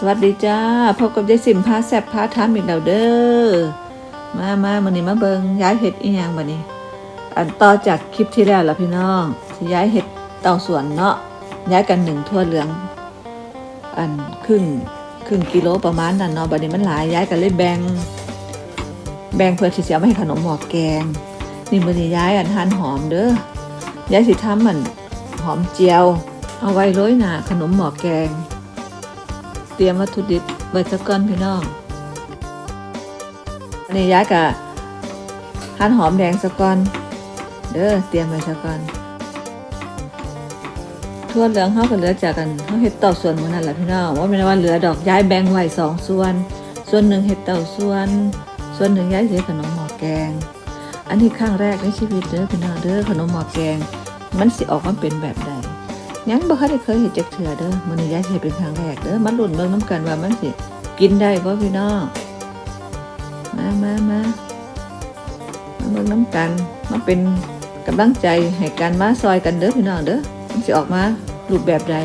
สวัสดีจ้าพบกับยายสิมพาแซบพาทามอีกแล้วเด้อมามามื้อนี้มาเบิงย้ายเห็ดอีหยังบัดนี้ อันต่อจากคลิปที่แล้วล่ะพี่น้องสิย้ายเห็ดเต่าสวนเนาะย้ายกันหนึ่งทั่วเหลือง อันครึ่งครึ่งกิโลประมาณนั้นเนาะบัดนี้มันหลายย้ายกันเลยแบ่งแบ่งเพื่อที่จะเอามาให้ขนมหมอกแกง นี่มื้อนี้ย้ายอันทานหอมเด้อย้ายสิทำมันหอมเจียว เอาไว้โรยหน้าขนมหมอกแกง เตรียมวัตถุดิบไว้สักก่อนพี่น้องอันนี้ย้ายกับหั่นหอมแดงสักก่อนเด้อเตรียมไว้สักก่อนทั่วเหลืองเขาก็เหลือจากกันเขาเห็ดเต่าส่วนมันนั่นแหละพี่น้องว่าเป็นว่าเหลือดอกย้ายแบ่งไว้สองส่วน ส่วนหนึ่งเห็ดเต่าส่วน ส่วนหนึ่งย้ายเสียขนมหม้อแกง อันนี้ครั้งแรกในชีวิตเด้อพี่น้องเด้อขนมหม้อแกง มันสิออกมาเป็นแบบใด ยังบ่เคยได้เคยเห็นจักเถื่อเด้อมื้อนี้ยายเห็ดเป็นครั้งแรกเด้อมาลุ้นเบิ่งนํกันว่ามันสิกินได้บ่พี่น้องมามามามาเบิ่งน้ำกันมาเป็นกำลังใจให้กันมาซอยกันเด้อพี่น้องเด้อมันสิออกมารูปแบบใด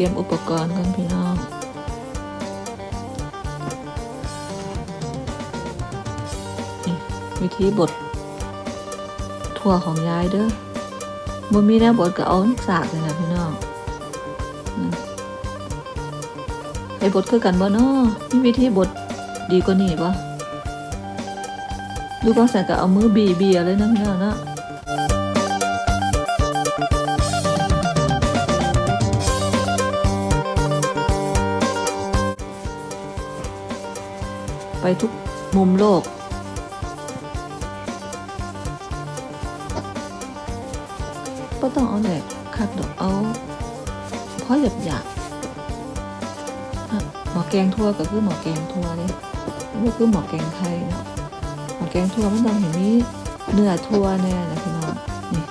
รียมอุปกรณ์กันพี่น้องวิธีบดทั่วของยายเด้อบ่มีแนวบดก็เอาสากเลยนะพี่น้องให้บดคือกันบ่เนาะมีวิธีบดดีกว่านี้บ่ดูก็ใส่ก็เอามือบีบีอาเลยนะพี่น้องเนาะ ไปทุกมุมโลก ก็ต้องเอาแหลกคัดดอกเอาเพราะหยาบหยาบหมอแกงทั่วก็คือหมอแกงทั่วเลยนี่คือหมอแกงไทยเนาะหมอแกงทั่วมันต้องเห็นมีเนื้อทั่วแน่นะพี่น้องนี่นี่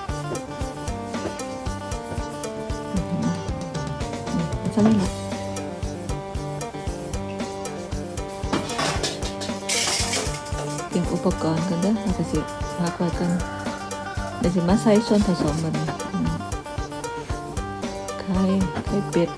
เห็นไมนี่ใช่ไหมล่ะ อุปกรณ์กันเด้อเราก็สิพักไว้กันเดี๋ยวสิมาใส่ส่วนผสมบันไข่ไข่เป็ด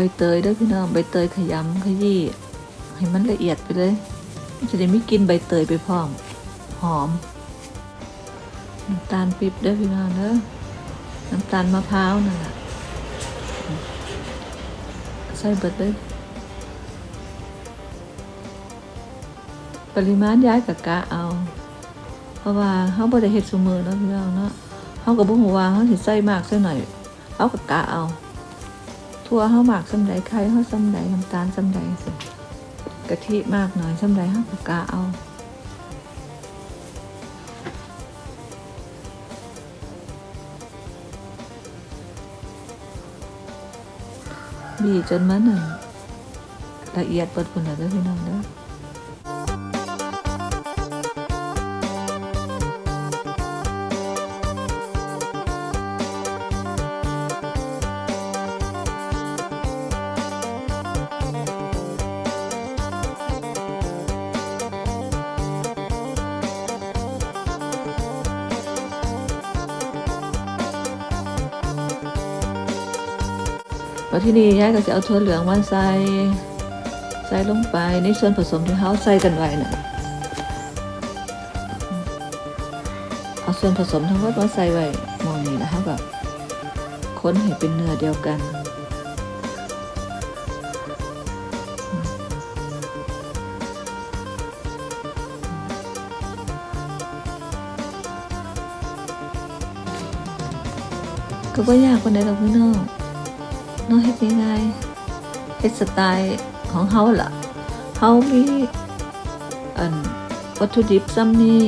ใบเตยด้อพี่น้องใบเตยขยำขยี้ให้มันละเอียดไปเลยจะได้ไม่กินใบเตยไปพร้อม หอมน้ำตาลปี๊บด้อพี่น้องเด้อน้ำตาลมะพร้าวนั่นแหละใส่เบิดเลยปริมาณย้ายกับกะเอา เพราะว่าเขาบ่ได้เฮ็ดซุมือเนาะพี่น้องเนาะเขาก็บ่ฮู้ว่าเขาสิใส่มากใส่หน่อยเขาก็กะเอา ทั่วเขาหมักสำใดไข่เขาสำใดน้ำตาลสำใดสิกะทิมากหน่อยสำใดเขาก็กาเอาบีจนมันนั่นละเอียดเปิดปุ่นเลยเด้อพี่น้องเด้อ แล้วที่นี่ยายก็จะเอาถั่วเหลืองมาใส่ใส่ลงไปในส่วนผสมที่เขาใส่กันไว้น่ะเอาส่วนผสมทั้งหมดมาใส่ไว้มองนี้แล้วก็ค้นให้เป็นเนื้อเดียวกันก็บ่ยากคนใดหรอกพี่น้อง น้องเฮ็ดง่ายๆเฮ็ดสไตล์ของเฮาล่ะเฮามีอันวัตถุดิบซ้ำนี่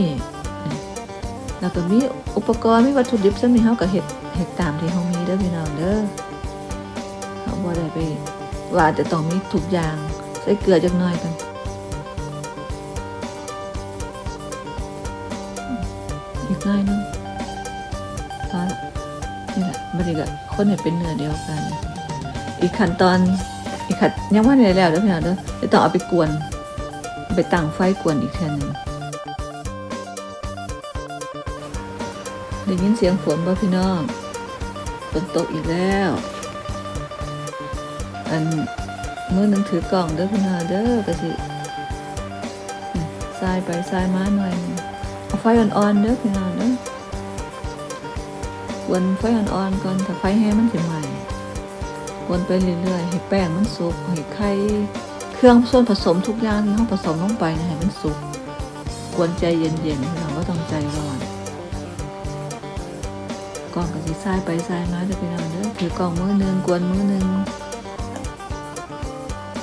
แล้วก็มีอุปกรณ์มีวัตถุดิบซ้ำนี่เฮาก็เฮ็ดเฮ็ดตามที่เฮามีเด้อพี่น้องเด้อเฮาบ่ได้ไปว่าจะต้องมีทุกอย่างใส่เกลือจักหน่อยกันอีกหน่อยนึงพอละนี่แหละมันก็คนให้เป็นเนื้อเดียวกัน อีกขั้นตอนอีกขั้นยังว่าในแล้วเด้อพี่น้องเด้อจะต้องเอาไปกวนไปตั้งไฟกวนอีกเทีนึงได้ยินเสียงฝนบ่พี่น้องฝนตกอีกแล้ว อันมือนึงถือกล่องเด้อพี่น้องเด้อก็สินี่สายไปสายมาหน่อยหม่เอาไฟอ่อนๆเด้อพี่น้องเด้อวนไฟอ่อนๆก่อนถ้าไฟแห้งมันจะใหม่ วนไปเรื่อยๆให้แป้งมันสุกให้ไข่เครื่องส่วนผสมทุกอย่างที่เราผสมลงไปนะให้มันสุกควรใจเย็นๆเราก็ต้องใจร้อนกล่องกับสีทรายไปทรายมาเด้อพี่น้องเด้อถือกล่องมือหนึ่งกวนมือหนึ่ง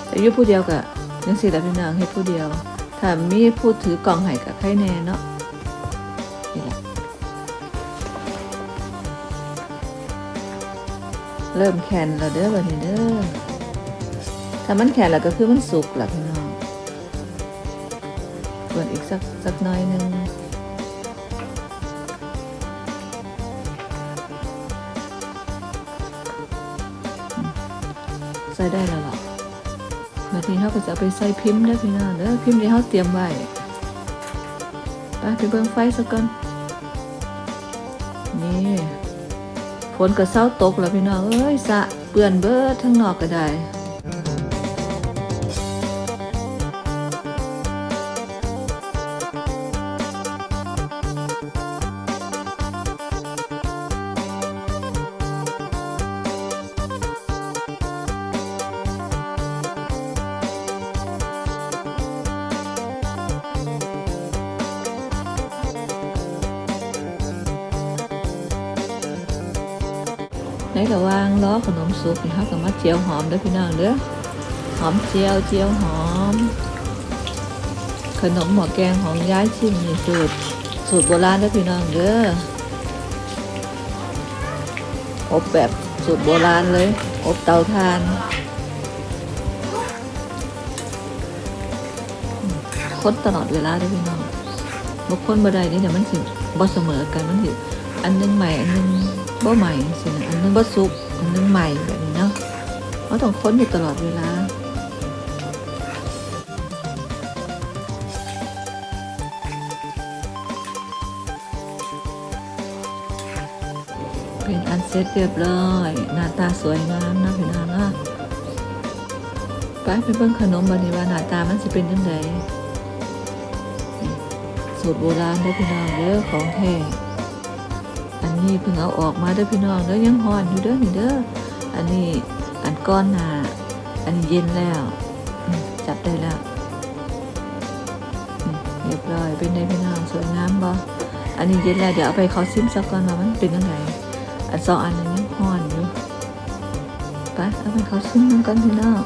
แต่ยุผู้เดียวกับยังสิละพี่น้องเฮ็ดผู้เดียวถ้ามีผู้ถือกล่องให้กับใครแน่เนาะ เริ่มแข็งแล้วเด้อบัดนี้เด้อถ้ามันแข็งแล้วก็คือมันสุกล้วพี่น้องกวนอีกสักสักน้อยหนึงใส่ได้แล้วหรอบัดนี้เขาก็จะไปใส่พิมพ์เด้อพี่น้องเด้อพิมพ์ที่เขาเตรียมไว้ไปไปเบิ่งไฟสักก่อนนี่ ฝนก็เศร้าตกแล้วพี่น้องเอ้ยสะเปื่อนเบิดทั้งนอกก็ได้ ในระวางล้อขนมสุกเขาก็มาเจียวหอมด้อพี่น้องเด้อหอมเจียวเจียวหอม ขนมหมอแกงของย้ายชิมนี่สูตรสูตรโบราณด้อพี่น้องเด้ออบแบบสูตรโบราณเลย อบเตาถ่านคนตลอดเวลาด้อพี่น้องบางคนบ่ได้นี่เดี๋ยมันสิบ่เสมอกันมันสิ อันนึงใหม่ อันนึงบ่ใหม่สินะอันนึงบ่สุก อันนึงใหม่แบบนี้เนาะเราต้องค้นอยู่ตลอดเวลาเป็นอันเสร็จเรียบร้อยหน้าตาสวยงามนะพี่น้องนะไปไปเบิ่งขนมบัดนี้ว่าหน้าตามันสิเป็นจังไดนี่สูตรโบราณเด้พี่น้องเด้อของแท้ อันนี้เพิ่งเอาออกมาเด้อพี่น้องเด้อยังฮ้อนอยู่เด้อนี่เด้ออันนี้อันก้อนหนาอันเย็นแล้วจับได้แล้วเรียบร้อยเป็นไงพี่น้องสวยงามบ่อันนี้เย็นแล้วเดี๋ยวเอาไปเขาซิมสักก่อนว่ามันเป็นจังไดอันสองอันนึงยังห่อนอยู่ไปเอาไปเขาซิมน้ำกันพี่น้อง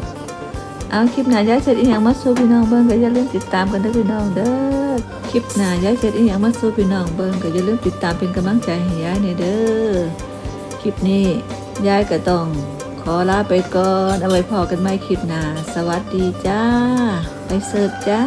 เอาคลิปหน้าย้ายเสร็จอีหยังมาสู่พี่น้องเบิ้งก็อย่าลืมติดตามกันเด้อพี่น้องเด้อ คลิปหน้ายายเสร็จอีหยังมาสู้พี่น้องเบิ้งก็อย่าลืมติดตามเป็นกำลังใจให้ยายในเด้อคลิปนี้ยายก็ต้องขอลาไปก่อน เอาไว้พอกันใหม่คลิปหน้า สวัสดีจ้า ไปเสิร์ฟจ้า